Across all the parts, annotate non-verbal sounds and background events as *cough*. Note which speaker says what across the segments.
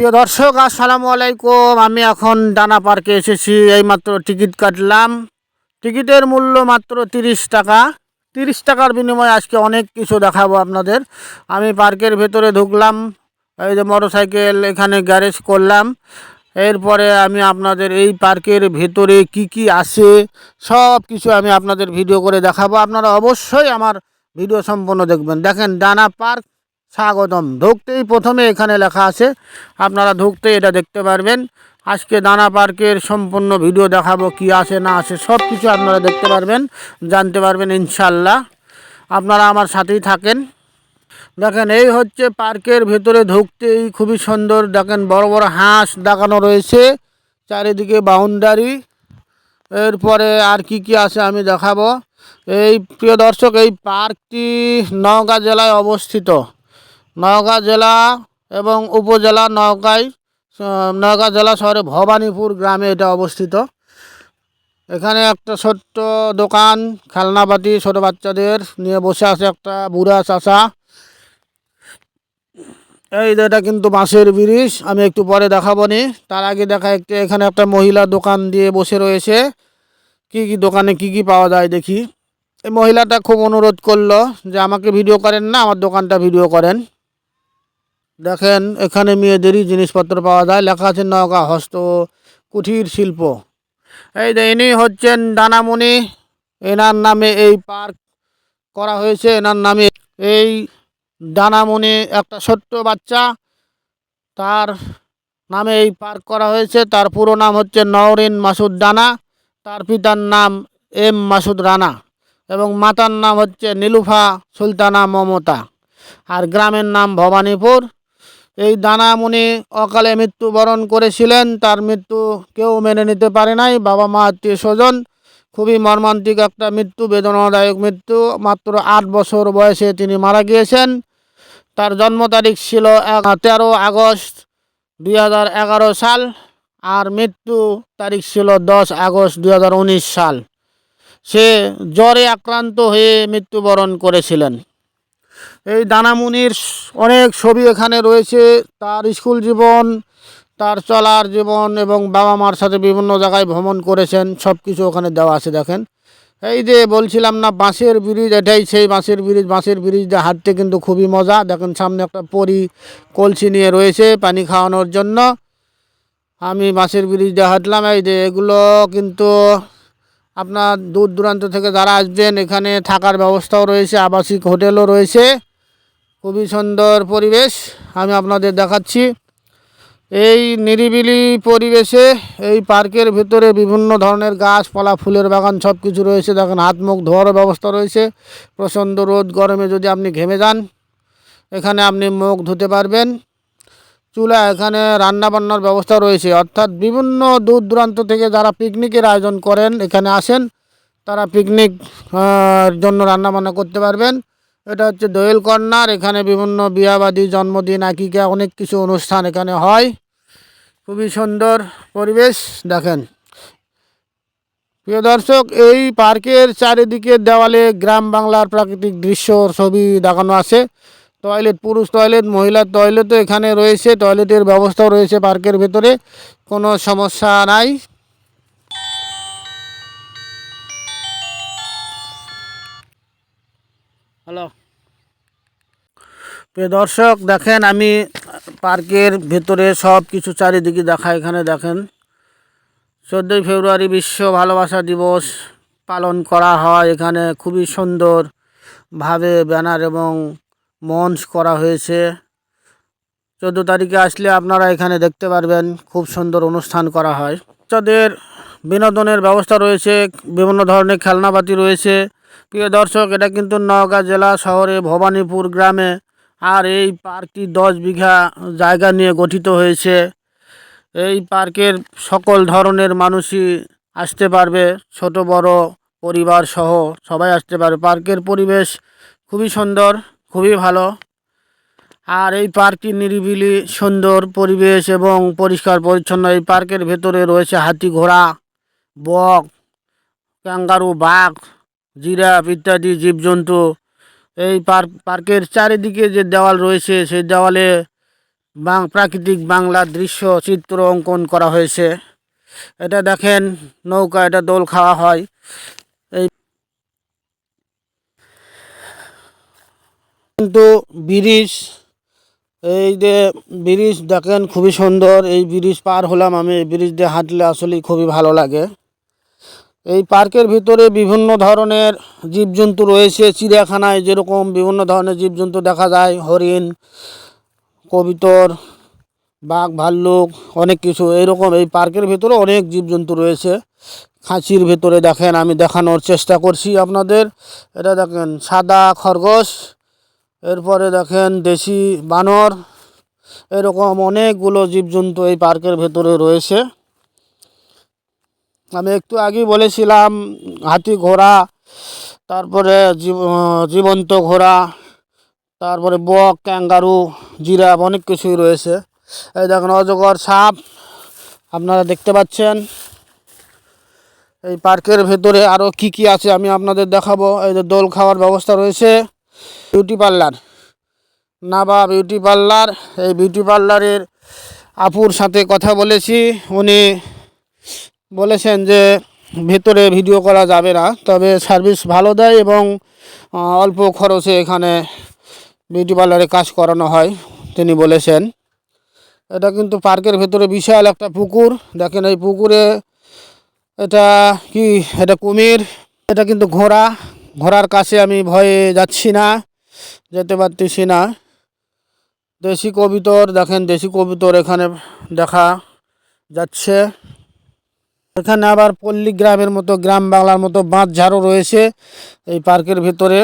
Speaker 1: প্রিয় দর্শক, আসসালামু আলাইকুম। আমি এখন ডানা পার্কে এসেছি। এইমাত্র টিকিট কাটলাম। টিকিটের মূল্য মাত্র তিরিশ টাকা। তিরিশ টাকার বিনিময়ে আজকে অনেক কিছু দেখাবো আপনাদের। আমি পার্কের ভেতরে ঢুকলাম। এই যে মোটরসাইকেল এখানে গ্যারেজ করলাম। এরপরে আমি আপনাদের এই পার্কের ভেতরে কি কি আছে সব কিছু আমি আপনাদের ভিডিও করে দেখাবো। আপনারা অবশ্যই আমার ভিডিও সম্পূর্ণ দেখবেন। দেখেন, ডানা পার্ক স্বাগতম। ঢুকতেই প্রথমে এখানে লেখা আছে, আপনারা ঢুকতেই এটা দেখতে পারবেন। আজকে দানা পার্কের সম্পূর্ণ ভিডিও দেখাবো কি আছে, না আছে সব কিছু আপনারা দেখতে পারবেন, জানতে পারবেন ইনশাল্লাহ আপনারা আমার সাথেই থাকেন। দেখেন, এই হচ্ছে পার্কের ভেতরে ঢুকতেই খুবই সুন্দর, দেখেন বড় বড় হাঁস দেখানো রয়েছে, চারিদিকে বাউন্ডারি। এরপরে আর কি কি আছে আমি দেখাবো। এই প্রিয় দর্শক, এই পার্কটি নওগাঁ জেলায় অবস্থিত। নওগাঁ জেলা এবং উপজেলা নওগাঁয় নওগাঁ জেলা শহরে ভবানীপুর গ্রামে এটা অবস্থিত। এখানে একটা ছোট্ট দোকান খেলনাপাতি ছোট বাচ্চাদের নিয়ে বসে আছে একটা বুড়া চাচা। এই এটা কিন্তু বাঁশের ব্রিজ, আমি একটু পরে দেখাবো নি তার আগে দেখা একটু, এখানে একটা মহিলা দোকান দিয়ে বসে রয়েছে। কি কি দোকানে কি কি পাওয়া যায় দেখি। এই মহিলাটা খুব অনুরোধ করল যে আমাকে ভিডিও করেন না, আমার দোকানটা ভিডিও করেন। দেখেন, এখানে মেয়েদেরই জিনিসপত্র পাওয়া যায়। লেখা আছে নওগাঁ হস্ত কুঠির শিল্প। এই যে ইনি হচ্ছেন দানামণি এনার নামে এই পার্ক করা হয়েছে। এনার নামে এই দানামণি একটা ছোট্ট বাচ্চা। তার নামে এই পার্ক করা হয়েছে। তার পুরো নাম হচ্ছে নওরিন মাসুদ দানা তার পিতার নাম এম মাসুদ রানা এবং মাতার নাম হচ্ছে নীলুফা সুলতানা মমতা। আর গ্রামের নাম ভবানীপুর। এই দানামণি অকালে মৃত্যুবরণ করেছিলেন, তার মৃত্যু কেউ মেনে নিতে পারে নাই। বাবা মা, আত্মীয় স্বজন, খুবই মর্মান্তিক একটা মৃত্যু, বেদনাদায়ক মৃত্যু। মাত্র আট বছর বয়সে তিনি মারা গিয়েছেন। তার জন্ম তারিখ ছিল তেরো আগস্ট দুই হাজার এগারো সাল, আর মৃত্যু তারিখ ছিল দশ আগস্ট দুই হাজার উনিশ সাল। সে জ্বরে আক্রান্ত হয়ে মৃত্যুবরণ করেছিলেন। এই দানামুনির অনেক ছবি এখানে রয়েছে। তার স্কুল জীবন, তার চলার জীবন এবং বাবা মার সাথে বিভিন্ন জায়গায় ভ্রমণ করেছেন। সব কিছু ওখানে দেওয়া আছে, দেখেন। এই যে বলছিলাম না, বাঁশের ব্রিজ, এটাই সেই বাঁশের ব্রিজ। বাঁশের ব্রিজ দিয়ে হাঁটতে কিন্তু খুবই মজা। দেখেন, সামনে একটা পরি, কলসি নিয়ে রয়েছে পানি খাওয়ানোর জন্য। আমি বাঁশের ব্রিজ দিয়ে হাঁটলাম। এই যে এগুলো কিন্তু আপনার দূর দূরান্ত থেকে যারা আসবেন, এখানে থাকার ব্যবস্থাও রয়েছে, আবাসিক হোটেলও রয়েছে। খুবই সুন্দর পরিবেশ আমি আপনাদের দেখাচ্ছি। এই নিরিবিলি পরিবেশে এই পার্কের ভিতরে বিভিন্ন ধরনের গাছপালা ফুলের বাগান সব কিছু রয়েছে। দেখেন হাত মুখ ধোয়ারও ব্যবস্থা রয়েছে। প্রচণ্ড রোদ, গরমে যদি আপনি ঘেমে যান, এখানে আপনি মুখ ধুতে পারবেন। চুলা, এখানে রান্না বান্নার ব্যবস্থা রয়েছে। অর্থাৎ বিভিন্ন দূর দূরান্ত থেকে যারা পিকনিকের আয়োজন করেন, এখানে আসেন, তারা পিকনিক জন্য রান্না বান্না করতে পারবেন। এটা হচ্ছে দোয়েল কর্নার, এখানে বিভিন্ন বিয়াবাদী, জন্মদিন, আকিকা, অনেক কিছু অনুষ্ঠান এখানে হয়। খুবই সুন্দর পরিবেশ, দেখেন। প্রিয় দর্শক, এই পার্কের চারিদিকে দেওয়ালে গ্রাম বাংলার প্রাকৃতিক দৃশ্য, ছবি দেখানো আছে। টয়লেট পুরুষ টয়লেট মহিলার টয়লেটও এখানে রয়েছে টয়লেটের ব্যবস্থাও রয়েছে পার্কের ভেতরে কোনো সমস্যা নাই। হ্যালো প্রিয় দর্শক দেখেন আমি পার্কের ভেতরে সব কিছু চারিদিকে দেখা এখানে দেখেন। চোদ্দোই ফেব্রুয়ারি বিশ্ব ভালোবাসা দিবস পালন করা হয় এখানে খুবই সুন্দরভাবে ব্যানার এবং মঞ্চ করা হয়েছে। চোদ্দ তারিখে আসলে আপনারা এখানে দেখতে পারবেন খুব সুন্দর অনুষ্ঠান করা হয়। বাচ্চাদের বিনোদনের ব্যবস্থা রয়েছে, বিভিন্ন ধরনের খেলনাপাতি রয়েছে। প্রিয় দর্শক, এটা কিন্তু নওগাঁ জেলা শহরে ভবানীপুর গ্রামে আর এই পার্কটি দশ বিঘা জায়গা নিয়ে গঠিত হয়েছে। এই পার্কের সকল ধরনের মানুষই আসতে পারবে, ছোট, বড় পরিবার সহ সবাই আসতে পারবে। পার্কের পরিবেশ খুবই সুন্দর। খুবই ভালো। আর এই পার্কটি নিরিবিলি, সুন্দর পরিবেশ এবং পরিষ্কার পরিচ্ছন্ন। এই পার্কের ভেতরে রয়েছে হাতি ঘোড়া, বক, ক্যাঙ্গারু, বাঘ, জিরাফ ইত্যাদি জীবজন্তু। এই পার্ক, পার্কের চারিদিকে যে দেওয়াল রয়েছে, সেই দেওয়ালে বাং, প্রাকৃতিক বাংলা দৃশ্য, চিত্র অঙ্কন করা হয়েছে। এটা দেখেন, নৌকা, এটা দোল খাওয়া হয়। কিন্তু ব্রিজ, এই যে ব্রিজ দেখেন খুবই সুন্দর, এই ব্রিজ পার হলাম আমি, এই ব্রিজ দিয়ে হাঁটলে আসলেই খুবই ভালো লাগে। এই পার্কের ভিতরে বিভিন্ন ধরনের জীবজন্তু রয়েছে, চিড়িয়াখানায় যেরকম বিভিন্ন ধরনের জীবজন্তু দেখা যায়, হরিণ, কবিতর, বাঘ, ভাল্লুক, অনেক কিছু। এইরকম এই পার্কের ভিতরে অনেক জীবজন্তু রয়েছে। খাঁচির ভেতরে দেখেন, আমি দেখানোর চেষ্টা করছি আপনাদের। এটা দেখেন, সাদা খরগোশ এরপরে দেখেন দেশি বানর, এরকম অনেকগুলো জীবজন্তু এই পার্কের ভেতরে রয়েছে। আমি একটু আগেই বলেছিলাম, হাতি ঘোড়া, তারপরে জীব- জীবন্ত ঘোড়া, তারপরে বক, ক্যাঙ্গারু, জিরাফ অনেক কিছুই রয়েছে। এই দেখেন অজগর সাপ, আপনারা দেখতে পাচ্ছেন। এই পার্কের ভেতরে আরও কি কি আছে আমি আপনাদের দেখাবো। এই যে দোল খাওয়ার ব্যবস্থা রয়েছে। Beauty parlour. Naba beauty parlour, এই বিউটি পার্লারের আপুর সাথে কথা বলেছি। উনি বলেছেন যে, ভেতরে ভিডিও করা যাবে না, তবে সার্ভিস ভালো দেয় এবং অল্প খরচে এখানে বিউটি পার্লারে কাজ করানো হয়, তিনি বলেছেন। এটা কিন্তু পার্কের ভেতরে বিশাল একটা পুকুর। দেখেন এই পুকুরে এটা কি, এটা কুমির, এটা কিন্তু ঘোড়া। ঘোড়ার কাছে আমি ভয়ে যাচ্ছি না, যেতে পারতেছি না। দেশি কবিতর, দেখেন দেশি কবিতর এখানে দেখা যাচ্ছে। এখানে আবার পল্লী গ্রামের মতো, গ্রাম বাংলার মতো বাঁধ ঝাড়ও রয়েছে এই পার্কের ভিতরে।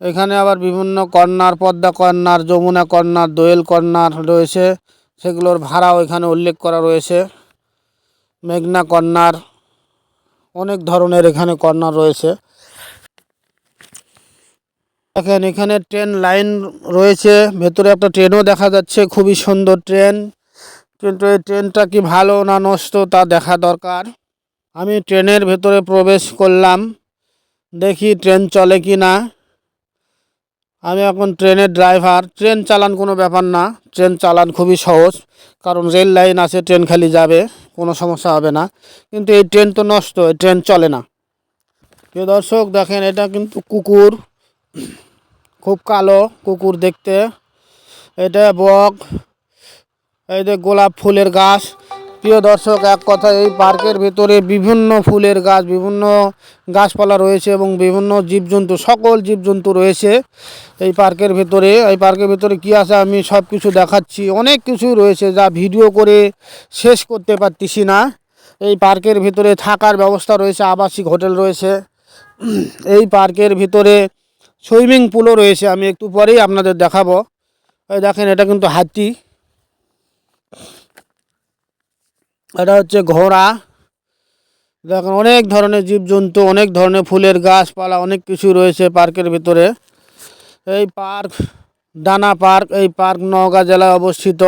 Speaker 1: এখানে আবার বিভিন্ন corner Padma corner Jamuna corner Doel corner রয়েছে। সেগুলোর ভাড়াও এখানে উল্লেখ করা রয়েছে। মেঘনা কর্নার অনেক ধরনের এখানে কর্নার রয়েছে। দেখেন, এখানে ট্রেন লাইন রয়েছে, ভেতরে একটা ট্রেনও দেখা যাচ্ছে, খুবই সুন্দর ট্রেন। কিন্তু এই ট্রেনটা কি ভালো না নষ্ট তা দেখা দরকার। আমি ট্রেনের ভেতরে প্রবেশ করলাম, দেখি ট্রেন চলে কি না। আমি এখন ট্রেনের ড্রাইভার। ট্রেন চালান কোনো ব্যাপার না, ট্রেন চালান খুবই সহজ, কারণ রেল লাইন আছে, ট্রেন খালি যাবে, কোনো সমস্যা হবে না। কিন্তু এই ট্রেন তো নষ্ট, এই ট্রেন চলে না। প্রিয় দর্শক, দেখেন, এটা কিন্তু কুকুর। খুব কালো কুকুর দেখতে। এটা বক, এই যে গোলাপ ফুলের গাছ। প্রিয় দর্শক, এক কথা, এই পার্কের ভিতরে বিভিন্ন ফুলের গাছ, বিভিন্ন গাছপালা রয়েছে এবং বিভিন্ন জীবজন্তু, সকল জীবজন্তু রয়েছে এই পার্কের ভিতরে। এই পার্কের ভিতরে কি আছে আমি সব কিছু দেখাচ্ছি। অনেক কিছুই রয়েছে যা ভিডিও করে শেষ করতে পারতেছি না। এই পার্কের ভিতরে থাকার ব্যবস্থা রয়েছে, আবাসিক হোটেল রয়েছে। এই পার্কের ভিতরে সুইমিং পুলও রয়েছে, আমি একটু পরেই আপনাদের দেখাবো। এই দেখেন, এটা কিন্তু হাতি। এটা হচ্ছে ঘোড়া। দেখেন, অনেক ধরনের জীবজন্তু, অনেক ধরনের ফুলের গাছপালা, অনেক কিছু রয়েছে পার্কের ভিতরে। এই পার্ক, ডানা পার্ক, এই পার্ক নওগাঁ জেলায় অবস্থিত,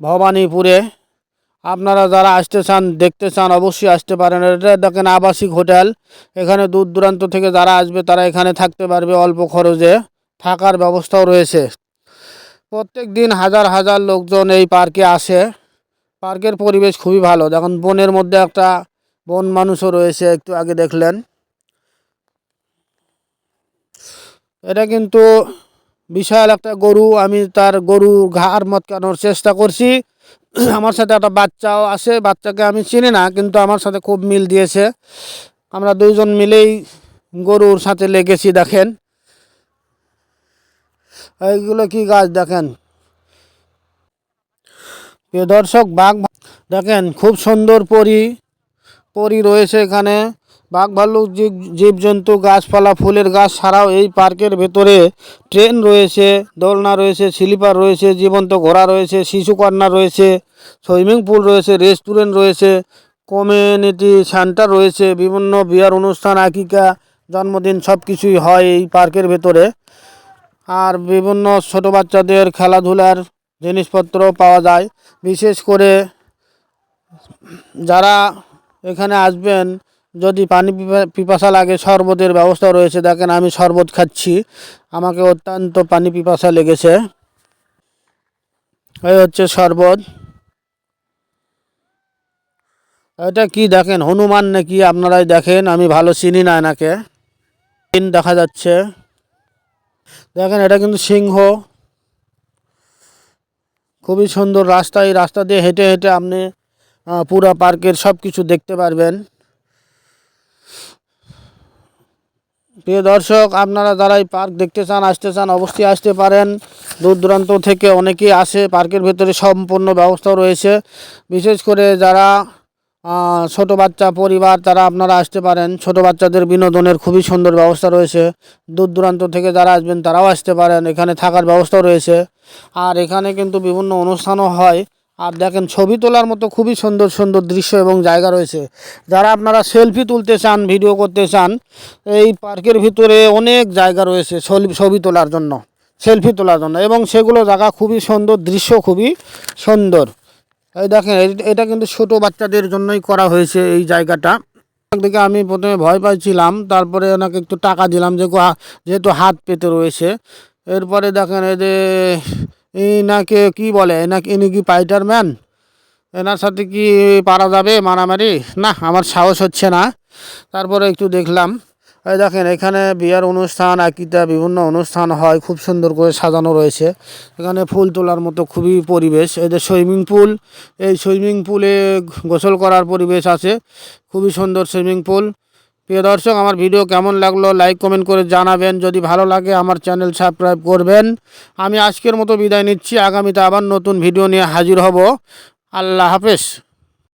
Speaker 1: ভবানীপুরে। আপনারা যারা আসতে চান, দেখতে চান, অবশ্যই আসতে পারেন। এটা দেখেন আবাসিক হোটেল। এখানে দূর দূরান্ত থেকে যারা আসবে, তারা এখানে থাকতে পারবে অল্প খরচে। থাকার ব্যবস্থাও রয়েছে। প্রত্যেক দিন হাজার হাজার লোকজন এই পার্কে আসে। পার্কের পরিবেশ খুবই ভালো। দেখুন বনের মধ্যে একটা বন মানুষও রয়েছে, একটু আগে দেখলেন। এটা কিন্তু বিশাল একটা গরু। আমি তার গরু ঘাড় মতকানোর চেষ্টা করছি। *clears throat* আমার সাথে একটা বাচ্চাও আছে বাচ্চাকে আমি চিনি না, কিন্তু আমার সাথে খুব মিল দিয়েছে। আমরা দুইজন মিলেই গরুর সাথে লেগেছি, দেখেন। এইগুলো কি গাছ, দেখেন। দর্শক, বাঘ, দেখেন, খুব সুন্দর পরি পরি রয়েছে এখানে। বাঘ ভাল্লুক জীব জীবজন্তু, গাছপালা, ফুলের গাছ ছাড়াও এই পার্কের ভেতরে ট্রেন রয়েছে, দোলনা রয়েছে, স্লিপার রয়েছে, জীবন্ত ঘোড়া রয়েছে, শিশু কর্নার রয়েছে, সুইমিং পুল রয়েছে, রেস্টুরেন্ট রয়েছে, কমিউনিটি সেন্টার রয়েছে, বিভিন্ন বিয়ার অনুষ্ঠান, আকিকা, জন্মদিন সব কিছুই হয় এই পার্কের ভেতরে। আর বিভিন্ন ছোট বাচ্চাদের খেলাধুলার জিনিসপত্র পাওয়া যায়। বিশেষ করে যারা এখানে আসবেন যদি পানি পিপা- পিপাসা লাগে, শরবতের ব্যবস্থা রয়েছে। দেখেন, আমি শরবত খাচ্ছি। আমাকে অত্যন্ত পানি পিপাসা লেগেছে। এই হচ্ছে শরবত। এটা কি দেখেন, হনুমান নাকি? আপনারাই দেখেন, আমি ভালো চিনি না এনাকে। দিন দেখা যাচ্ছে। দেখেন, এটা কিন্তু সিংহ। খুবই সুন্দর রাস্তা। এই রাস্তা দিয়ে হেঁটে হেঁটে আপনি পুরা পার্কের সব কিছু দেখতে পারবেন। প্রিয় দর্শক, আপনারা যারা এই পার্ক দেখতে চান, আসতে চান, অবশ্যই আসতে পারেন। দূর দূরান্ত থেকে অনেকেই আসে, পার্কের ভেতরে সম্পূর্ণ ব্যবস্থা রয়েছে। বিশেষ করে যারা ছোট বাচ্চা পরিবার, তারা আপনারা আসতে পারেন। ছোট বাচ্চাদের বিনোদনের খুবই সুন্দর ব্যবস্থা রয়েছে। দূর দূরান্ত থেকে যারা আসবেন, তারাও আসতে পারেন। এখানে থাকার ব্যবস্থাও রয়েছে। আর এখানে কিন্তু বিভিন্ন অনুষ্ঠানও হয়। আর দেখেন ছবি তোলার মতো খুবই সুন্দর সুন্দর দৃশ্য এবং জায়গা রয়েছে। যারা আপনারা সেলফি তুলতে চান ভিডিও করতে চান, এই পার্কের ভিতরে অনেক জায়গা রয়েছে ছবি- তোলার জন্য সেলফি তোলার জন্য এবং সেগুলো জায়গা খুবই সুন্দর, দৃশ্য খুবই সুন্দর। এই দেখেন এটা কিন্তু ছোট বাচ্চাদের জন্যই করা হয়েছে এই জায়গাটা। দিকে আমি প্রথমে ভয় পাইছিলাম, তারপরে ওনাকে একটু টাকা দিলাম যে যেহেতু হাত পেতে রয়েছে। এরপরে দেখেন, এই যে ইনাকে কি বলে? এনাকে, ইনি কি ফাইটার ম্যান এনার সাথে কি পারা যাবে মারামারি? না, আমার সাহস হচ্ছে না। তারপরে একটু দেখলাম, এই দেখেন, এখানে বিয়ার অনুষ্ঠান আকিতা বিভিন্ন অনুষ্ঠান হয়, খুব সুন্দর করে সাজানো রয়েছে। এখানে ফুল তোলার মতো খুবই পরিবেশ। এই যে সুইমিং পুল, এই সুইমিং পুলে গোসল করার পরিবেশ আছে। খুবই সুন্দর সুইমিং পুল। প্রিয় দর্শক, আমার ভিডিও কেমন লাগল লাইক, কমেন্ট করে জানাবেন। যদি ভালো লাগে, আমার চ্যানেল সাবস্ক্রাইব করবেন। আমি আজকের মতো বিদায় নিচ্ছি। আগামীতে আবার নতুন ভিডিও নিয়ে হাজির হব। আল্লাহ হাফেজ।